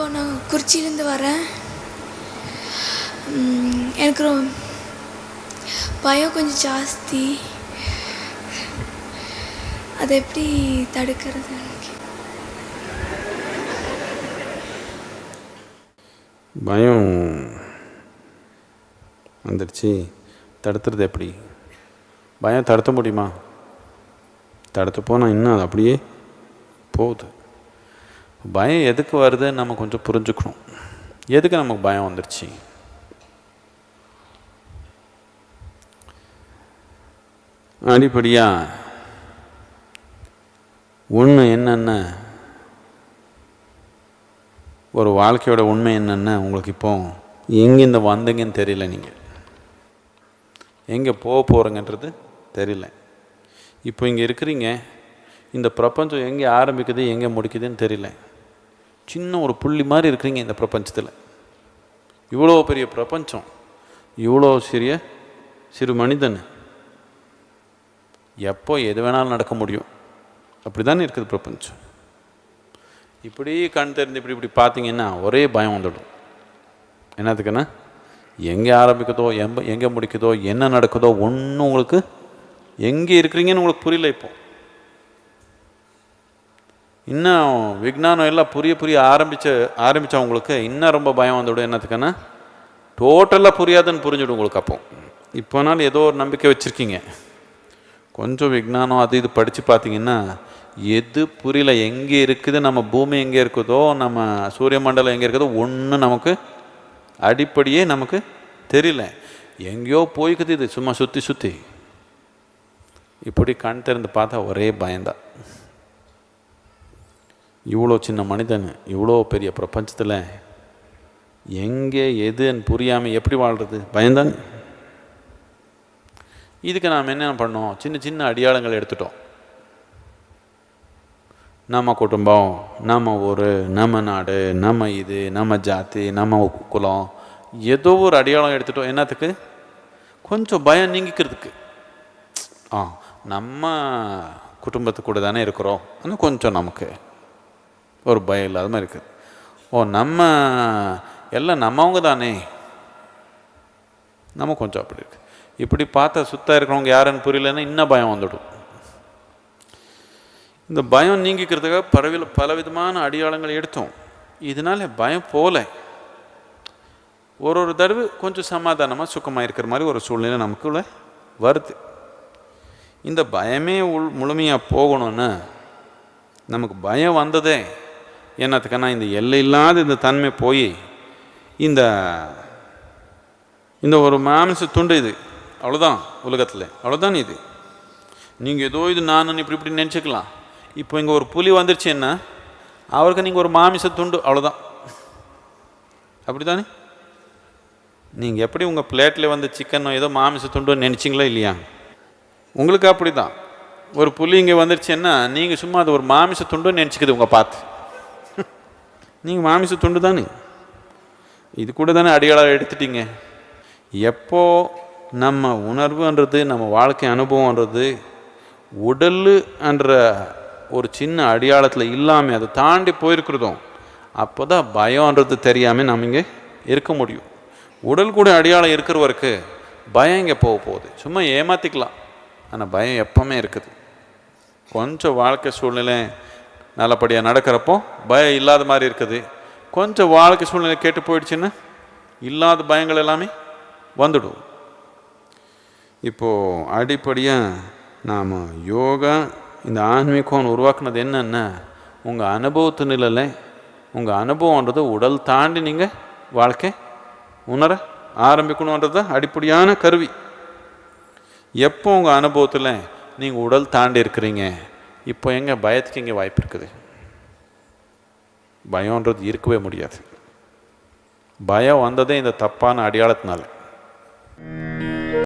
இப்போ நான் குறிச்சியிலேருந்து வரேன். எனக்கு ரொம்ப பயம் கொஞ்சம் ஜாஸ்தி. அதை எப்படி தடுக்கிறது பயம் வந்துடுச்சு. தடுத்துறது எப்படி? பயம் தடுத்த முடியுமா? தடுத்த போனால் இன்னும் அது அப்படியே போகுது. பயம் எதுக்கு வருதுன்னு நம்ம கொஞ்சம் புரிஞ்சுக்கணும். எதுக்கு நமக்கு பயம் வந்துடுச்சு அடிப்படியாக ஒன்று என்னென்ன? ஒரு வாழ்க்கையோட உண்மை என்னென்ன? உங்களுக்கு இப்போ எங்கேருந்து வந்தீங்கன்னு தெரியல நீங்கள். எங்கே போக போகிறீங்கன்றது தெரியல. இப்போ இங்கே இருக்கிறீங்க. இந்த பிரபஞ்சம் எங்கே ஆரம்பிக்குது எங்கே முடிக்குதுன்னு தெரியல. சின்ன ஒரு புள்ளி மாதிரி இருக்கிறீங்க இந்த பிரபஞ்சத்தில். இவ்வளோ பெரிய பிரபஞ்சம் இவ்வளோ சிறிய சிறு மனிதன். எப்போ எது வேணாலும் நடக்க முடியும். அப்படி தானே இருக்குது பிரபஞ்சம். இப்படி கண் தெரிந்து இப்படி இப்படி பார்த்தீங்கன்னா ஒரே பயம் வந்துடும். என்னத்துக்குன்னா எங்கே ஆரம்பிக்குதோ எம்ப எங்கே முடிக்குதோ என்ன நடக்குதோ ஒன்றும் உங்களுக்கு எங்கே இருக்கிறீங்கன்னு உங்களுக்கு புரியல இப்போது இன்னும் விஞ்ஞானம் எல்லாம் புரிய புரிய ஆரம்பிச்ச ஆரம்பித்தவங்களுக்கு இன்னும் ரொம்ப பயம் வந்துவிடும் என்னத்துக்குன்னா டோட்டலாக புரியாதுன்னு புரிஞ்சிடும் உங்களுக்கு அப்போ. இப்போனாலும் ஏதோ ஒரு நம்பிக்கை வச்சுருக்கீங்க. கொஞ்சம் விஞ்ஞானம் அது இது படித்து பார்த்தீங்கன்னா எது புரியல எங்கே இருக்குது நம்ம பூமி எங்கே இருக்குதோ நம்ம சூரிய மண்டலம் எங்கே இருக்குதோ ஒன்றும் நமக்கு அடிப்படையே நமக்கு தெரியல. எங்கேயோ போய்க்குது இது சும்மா சுற்றி சுற்றி இப்படி கண் திறந்து பார்த்தா ஒரே பயந்தான் இவ்வளோ சின்ன மனிதன் இவ்வளோ பெரிய பிரபஞ்சத்தில் எங்கே எதுன்னு புரியாமல் எப்படி வாழ்கிறது பயந்தாங்க இதுக்கு நாம் என்ன பண்ணோம்? சின்ன சின்ன அடையாளங்கள் எடுத்துட்டோம். நம்ம குடும்பம் நம்ம ஊர் நம்ம நாடு நம்ம இது நம்ம ஜாதி நம்ம குலம் ஏதோ ஒரு அடையாளம் எடுத்துட்டோம். என்னத்துக்கு? கொஞ்சம் பயம் நீங்கிக்கிறதுக்கு. ஆ நம்ம குடும்பத்து கூட தானே இருக்கிறோம். ஆனால் கொஞ்சம் நமக்கு. ஒரு பயம் இல்லாத மாதிரி இருக்குது. ஓ நம்ம எல்லாம் நம்மவங்க தானே? நம்ம கொஞ்சம் அப்படி இருக்கு. இப்படி பார்த்தா சுத்தம் இருக்கிறவங்க யாருன்னு புரியலன்னா இன்னும் பயம் வந்துடும். இந்த பயம் நீங்கிக்கிறதுக்காக பரவில பலவிதமான அடையாளங்கள் எடுத்தோம். இதனால பயம் போல. ஒரு ஒரு தடவை கொஞ்சம் சமாதானமாக சுக்கமாக இருக்கிற மாதிரி ஒரு சூழ்நிலை நமக்குள்ள வருது. இந்த பயமே உள் முழுமையாக போகணும்னு நமக்கு பயம் வந்ததே. என்னத்துக்குன்னா இந்த எல்லை இல்லாத இந்த தன்மை போய் இந்த இந்த ஒரு மாமிச துண்டு இது. அவ்வளோதான் உலகத்தில். அவ்வளோதான் இது. நீங்கள் ஏதோ இது நான் இப்படி இப்படி நினச்சிக்கலாம். இப்போ இங்கே ஒரு புலி வந்துருச்சுன்னா அவருக்கு நீங்கள் ஒரு மாமிச துண்டு அவ்வளோதான் அப்படி தானே நீங்கள் எப்படி உங்கள் பிளேட்டில் வந்து சிக்கனோ ஏதோ மாமிச துண்டுன்னு நினச்சிங்களா இல்லையா? உங்களுக்கு அப்படி தான் ஒரு புலி இங்கே வந்துருச்சுன்னா நீங்கள் சும்மா அது ஒரு மாமிச துண்டுன்னு நினச்சிக்குது உங்கள் பார்த்து. நீங்கள் மாமிச துண்டு தானே? இது கூட தானே அடையாளம் எடுத்துட்டீங்க? எப்போ நம்ம உணர்வுன்றது நம்ம வாழ்க்கை அனுபவம்ன்றது உடல் என்ற ஒரு சின்ன அடையாளத்தில் இல்லாமல் அதை தாண்டி போயிருக்கிறதும் அப்போ தான் பயம்ன்றது தெரியாமல் நம்ம இங்கே இருக்க முடியும். உடல் கூட அடையாளம் இருக்கிறவருக்கு பயம் இங்கே போக போகுது. சும்மா ஏமாற்றிக்கலாம் ஆனால் பயம் எப்பவுமே இருக்குது. கொஞ்சம் வாழ்க்கை சூழ்நிலை நல்லபடியாக நடக்கிறப்போ பயம் இல்லாத மாதிரி இருக்குது. கொஞ்சம் வாழ்க்கை சூழ்நிலை கேட்டு போயிடுச்சுன்னு இல்லாத பயங்கள் எல்லாமே வந்துடும். இப்போது அடிப்படையாக நாம் யோகா இந்த ஆன்மீகம் உருவாக்குனது என்னென்னா உங்கள் அனுபவத்து நிலையில் உங்கள் அனுபவன்றது உடல் தாண்டி நீங்கள் வாழ்க்கை உணர ஆரம்பிக்கணுன்றது அடிப்படையான கருவி. எப்போ உங்கள் அனுபவத்தில் நீங்கள் உடல் தாண்டி இருக்கிறீங்க? இப்போ எங்கே பயத்துக்கு இங்கே வாய்ப்பு இருக்குது? பயம்ன்றது இருக்கவே முடியாது. பயம் வந்ததே இந்த தப்பான அடையாளத்தினால.